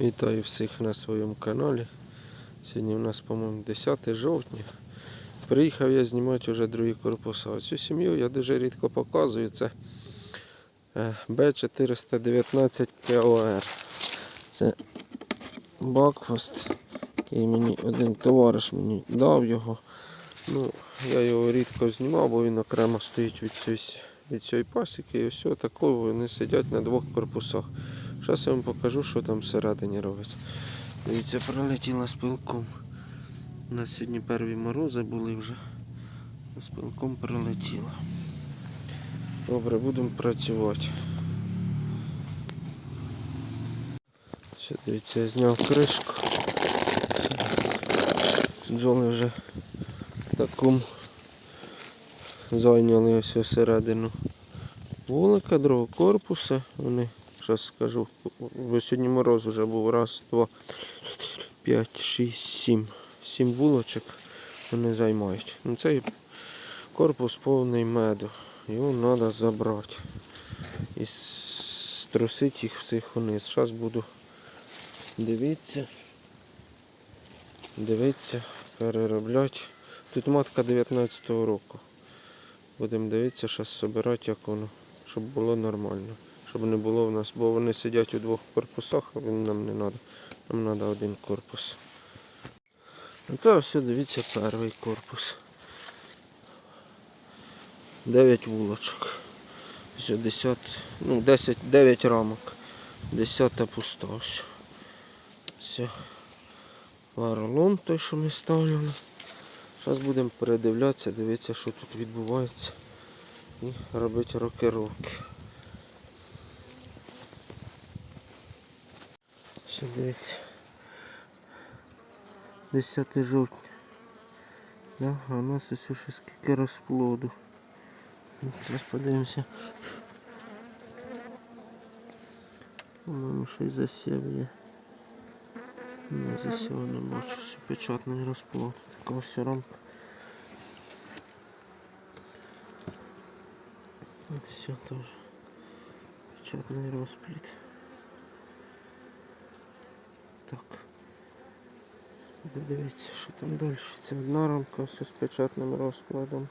Вітаю всіх на своєму каналі. Сьогодні у нас, по-моєму, 10 жовтня. Приїхав я знімати вже другі корпуса. Цю сім'ю я дуже рідко показую. Це е, Б419 КОР. Це Бакфаст, який мені один товариш мені дав його. Ну, я його рідко знімав, бо він окремо стоїть від цієї, від цієї пасіки. І все такого вони сидять на двох корпусах. Зараз я вам покажу, що там всередині робиться. Дивіться, прилетіла з пилком. У нас сьогодні перві морози були вже. З пилком прилетіла. Добре, будемо працювати. Ще дивіться, я зняв кришку. Бджоли вже в такому зайняли ось всередину вулика, другого корпуса. Вони, зараз скажу, бо сьогодні мороз вже був. Раз, два, п'ять, шість, сім. Сім вулочок вони займають. Ну, цей корпус повний меду. Його треба забрати. І струсити їх всіх вниз. Зараз буду дивитися. Дивитися, переробляти. Тут матка 19-го року. Будемо дивитися, зараз збирати, як воно, щоб було нормально. Щоб не було в нас, бо вони сидять у двох корпусах, а він нам не треба. Нам треба один корпус. Це ось, дивіться, перший корпус. 9 вулочок. Все, 10, ну 10, 9 рамок. 10 пуста ось. Все. Варолом той, що ми ставляли. Зараз будемо передивлятися, дивитися, що тут відбувається. І робити рокировки. Все, дивіться. 10 жовтня. Да, а у нас ось ще скільки розплоду. Зараз подивимося. По-моєму, ще й засів є. Не засів не бачу, все печатний розплод. Така ось рамка. Все теж. Печатний розплід. Так. Дивіться, що там далі. Це одна рамка, все з печатним розкладом.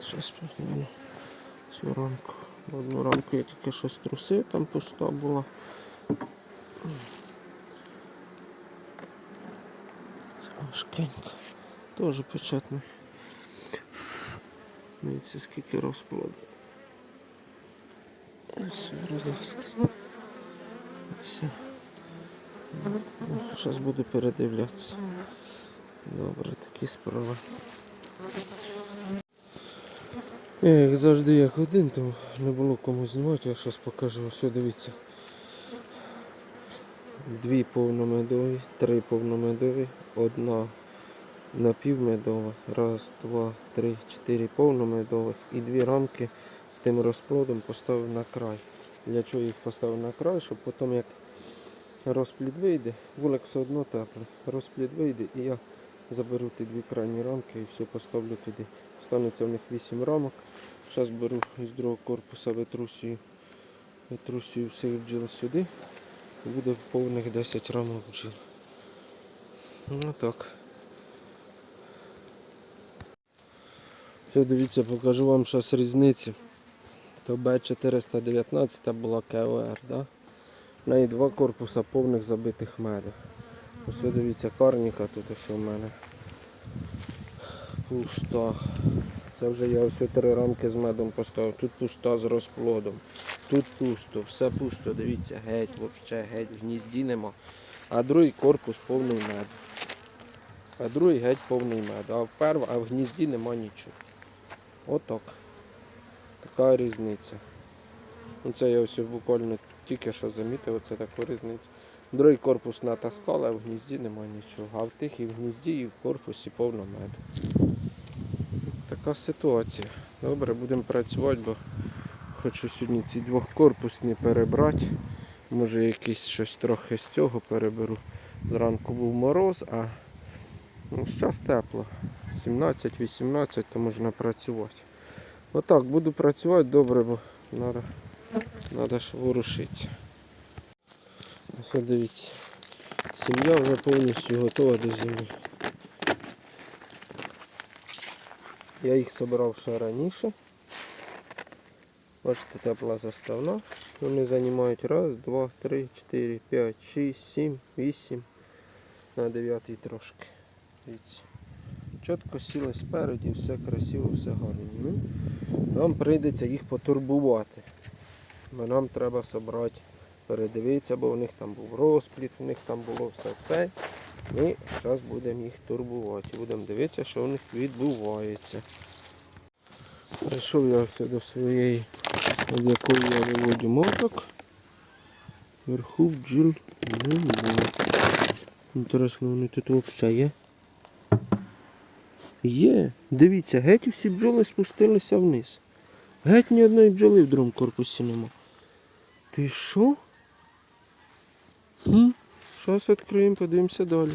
Зараз подивимо цю рамку. Одну рамку я тільки що струсив, там пуста була. Це важкенька. Теж печатний. Дивіться, скільки розплоду. Ось розласти. Все. Зараз буду передивлятися. Добре, такі справи. Я, Як завжди як один, то не було кому знімати, я зараз покажу. Все, дивіться. Дві повномедові, три повномедові, одна напівмедова, раз, два, три, чотири повномедових і дві рамки з тим розплодом поставив на край. Для чого їх поставив на край, щоб потім як розплід вийде, вулик все одно теплий, розплід вийде і я заберу ті дві крайні рамки і все поставлю туди. Останеться в них 8 рамок. Зараз беру із другого корпуса витрусію, витрусію всіх бджіл сюди. І буде повних 10 рамок бджіл. Ну так. Все, дивіться, покажу вам зараз різниці. То Б419 була КОР, да? В неї два корпуса повних забитих меду. Ось дивіться, карніка тут ось у мене. Пуста. Це вже я ось три рамки з медом поставив. Тут пуста з розплодом. Тут пусто, все пусто, дивіться, геть, взагалі геть, в гнізді нема. А другий корпус повний мед. А другий геть повний мед. А в перв, а в гнізді нема нічого. Отак. Така різниця. Ну, Це я ось буквально тільки що замітив, оце таку різницю. Другий корпус натаскали, а в гнізді нема нічого. А в тих і в гнізді, і в корпусі повно меду. Така ситуація. Добре, будемо працювати, бо хочу сьогодні ці двохкорпусні перебрати. Може якийсь щось трохи з цього переберу. Зранку був мороз, а ну, зараз тепло. 17-18, то можна працювати. Отак, буду працювати добре, бо треба, треба ж ворушитися. Ось дивіться. Сім'я вже повністю готова до зими. Я їх збирав ще раніше. Бачите, тепла заставна. Вони займають раз, два, три, чотири, п'ять, шість, сім, вісім. На дев'ятий трошки. Дивіться. Чітко сіли спереді, все красиво, все гарно. Ну, нам прийдеться їх потурбувати. Бо нам треба зібрати, передивитися, бо у них там був розпліт, у них там було все це. Ми зараз будемо їх турбувати. Будемо дивитися, що у них відбувається. Прийшов я все до своєї, від якої я виводю моток. Вверху бджіл не було. Інтересно, вони тут взагалі є. Є. Дивіться, геть всі бджоли спустилися вниз. Геть ні одної бджоли в другому корпусі нема. Ти що? Зараз відкриємо, подивимося далі.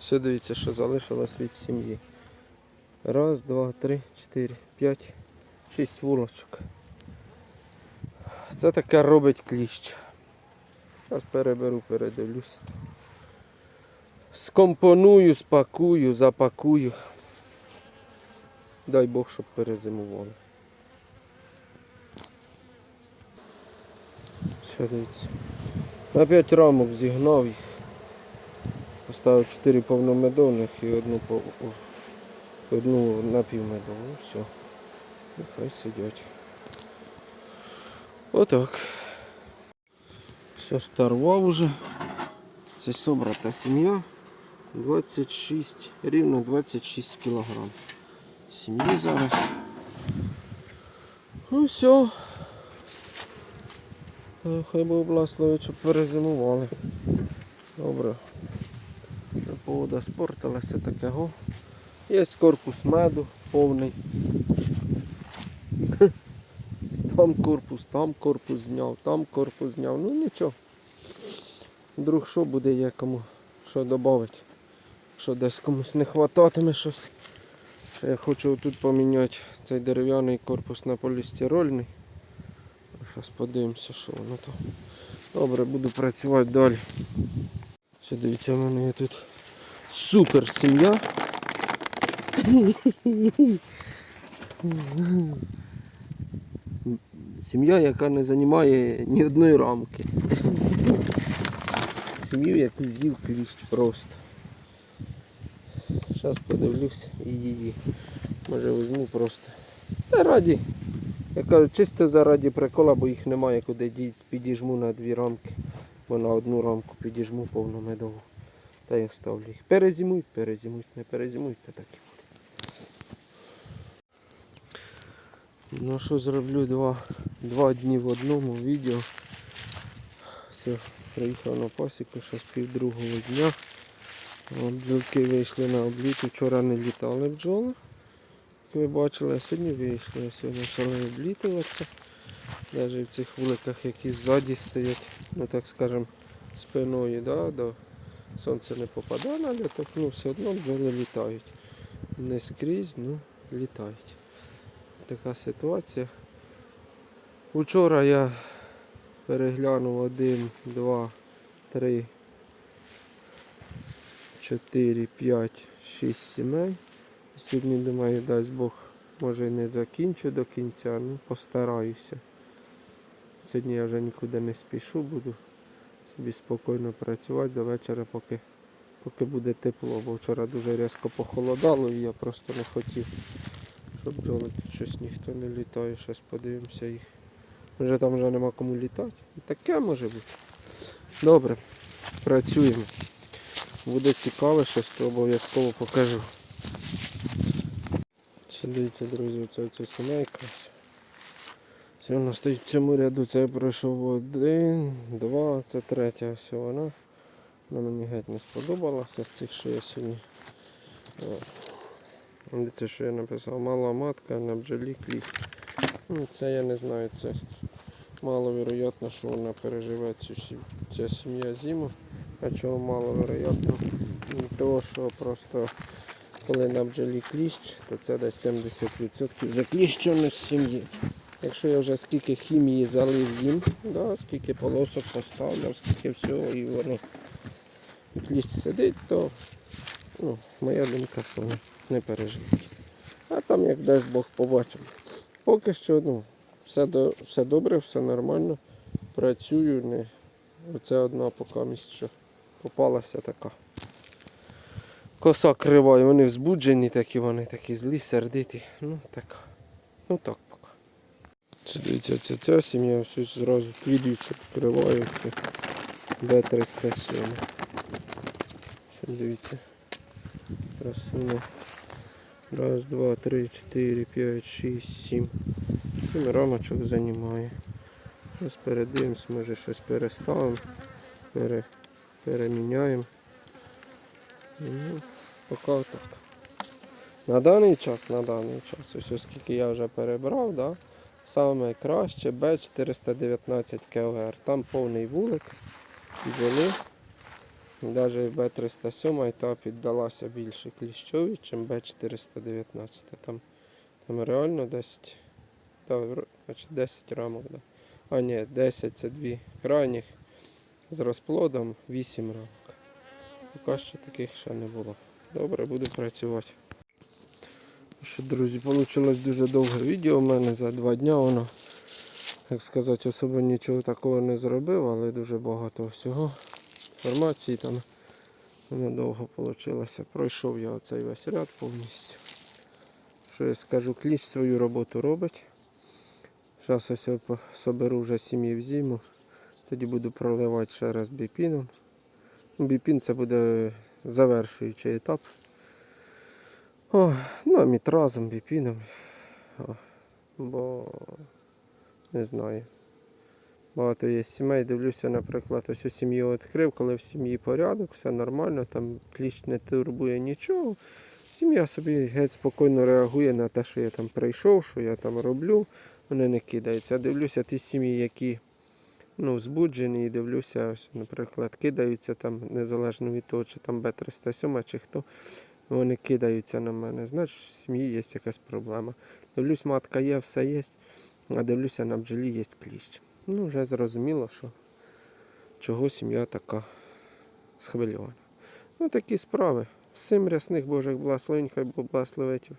Все дивіться, що залишилось від сім'ї. Раз, два, три, чотири, п'ять, шість вулочок. Це таке робить кліщ. Зараз переберу, передивлюсь. Скомпоную, спакую, запакую. Дай Бог, щоб перезимували. Дивіться. На 5 рамок зігнав їх. Поставив 4 повномедовних і одну по одну напівмедову. Все. Нехай сидять. Отак. Все старвав уже. Це собрата сім'я. 26, рівно 26 кілограм. Сім'ї зараз. Ну все. Та Хай Бог благословить, щоб перезимували. Добре. Погода спортилася такого. Є корпус меду повний. Там корпус, там корпус зняв, там корпус зняв. Ну нічого. Вдруг що буде є кому що додати. Що десь комусь не хвататиме щось. Я хочу тут поміняти цей дерев'яний корпус на полістирольний. Зараз подивимося, що воно то. Добре, буду працювати далі. Ще дивіться, в мене є тут супер сім'я. Сім'я, яка не займає ні одної рамки. Сім'ю, яку з'їв кліщ просто. Зараз подивлюся і її. Може візьму просто. Та раді. Я кажу, чисто заради прикола, бо їх немає куди. Підіжму на дві рамки, бо на одну рамку підіжму повну медову. Та я ставлю їх. Перезимують, перезимують, не перезимують, то так і буде. Ну що зроблю два, два дні в одному відео. Все, приїхав на пасіку, зараз пів другого дня. Бджолки вийшли на обліт. Вчора не літали бджоли. Як ви бачили, сьогодні вийшли. Сьогодні почали облітуватися. Навіть в цих вуликах, які ззаді стоять, ну так скажем, спиною да, до сонце не попадає на літок, ну все одно бджоли літають. Не скрізь, ну літають. Така ситуація. Вчора я переглянув один, два, три, чотири, п'ять, шість сімей. Сьогодні, думаю, дасть Бог, може і не закінчу до кінця, ну постараюся. Сьогодні я вже нікуди не спішу, буду собі спокійно працювати до вечора, поки, поки буде тепло, бо вчора дуже різко похолодало і я просто не хотів, щоб бджоли тут щось ніхто не літає. Щось подивимося їх. Вже там вже нема кому літати. І Таке може бути. Добре, працюємо. Буде цікаво щось, то обов'язково покажу. Дивіться, друзі, оце, оце сімейка. Все, вона стоїть в цьому ряду, це я пройшов один, два, це третя. Все, вона, вона мені геть не сподобалася з цих, що я сьогодні. Це що я написав, мала матка на бджолі кліп. Ну, це я не знаю, це маловероятно, що вона переживе цю ця сім'я зиму. А чого маловероятно? Того, що просто коли на бджолі кліщ, то це десь 70% закліщеність сім'ї. Якщо я вже скільки хімії залив їм, да, скільки полосок поставляв, скільки всього, і вони і кліщ сидить, то ну, моя думка, що не, переживуть. А там як дасть Бог побачимо. Поки що ну, все, до, все добре, все нормально. Працюю, не. Оце одна покамість, що попалася така. Коса крива, вони взбуджені такі, вони такі злі, сердиті. Ну така. Ну так поки. Це дивіться, ця, ця сім'я все зразу слідуючи покриваються. Б307. Дивіться. Красиво. Раз, два, три, чотири, п'ять, шість, сім. Сім рамочок займає. Ось передивимось, може щось переставимо, пере, переміняємо. Ну, поки так. На даний час, на даний час, ось оскільки я вже перебрав, да, саме краще Б419 КВР. Там повний вулик, бджоли. Навіть Б307 та піддалася більше кліщові, ніж Б419. Там, там реально 10, та, значить 10 рамок. Да. А ні, 10 це дві крайніх з розплодом 8 рамок. Поки що таких ще не було. Добре, буду працювати. Що, друзі, вийшло дуже довге відео у мене за два дня воно. Так сказати, особо нічого такого не зробив, але дуже багато всього. Інформації там воно довго вийшло. Пройшов я оцей весь ряд повністю. Що я скажу, кліщ свою роботу робить. Зараз я соберу вже сім'ї в зиму. Тоді буду проливати ще раз біпіном. Біпін це буде завершуючий етап. О, ну, а мітразом, біпіном. О, бо не знаю. Багато є сімей, дивлюся, наприклад, ось у сім'ю відкрив, коли в сім'ї порядок, все нормально, там кліщ не турбує нічого. Сім'я собі геть спокійно реагує на те, що я там прийшов, що я там роблю, вони не кидаються. Дивлюся ті сім'ї, які ну, збуджені, і дивлюся, ось, наприклад, кидаються там, незалежно від того, чи там Б307, чи хто, вони кидаються на мене. Значить, в сім'ї є якась проблема. Дивлюсь, матка є, все є, а дивлюся, на бджолі є кліщ. Ну, вже зрозуміло, що чого сім'я така схвильована. Ну, такі справи. Всім рясних Божих благословень, хай Бог благословить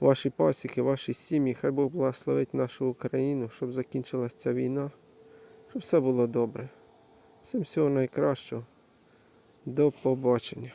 ваші пасіки, ваші сім'ї, хай Бог благословить нашу Україну, щоб закінчилась ця війна, щоб все було добре. Всім всього найкращого. До побачення.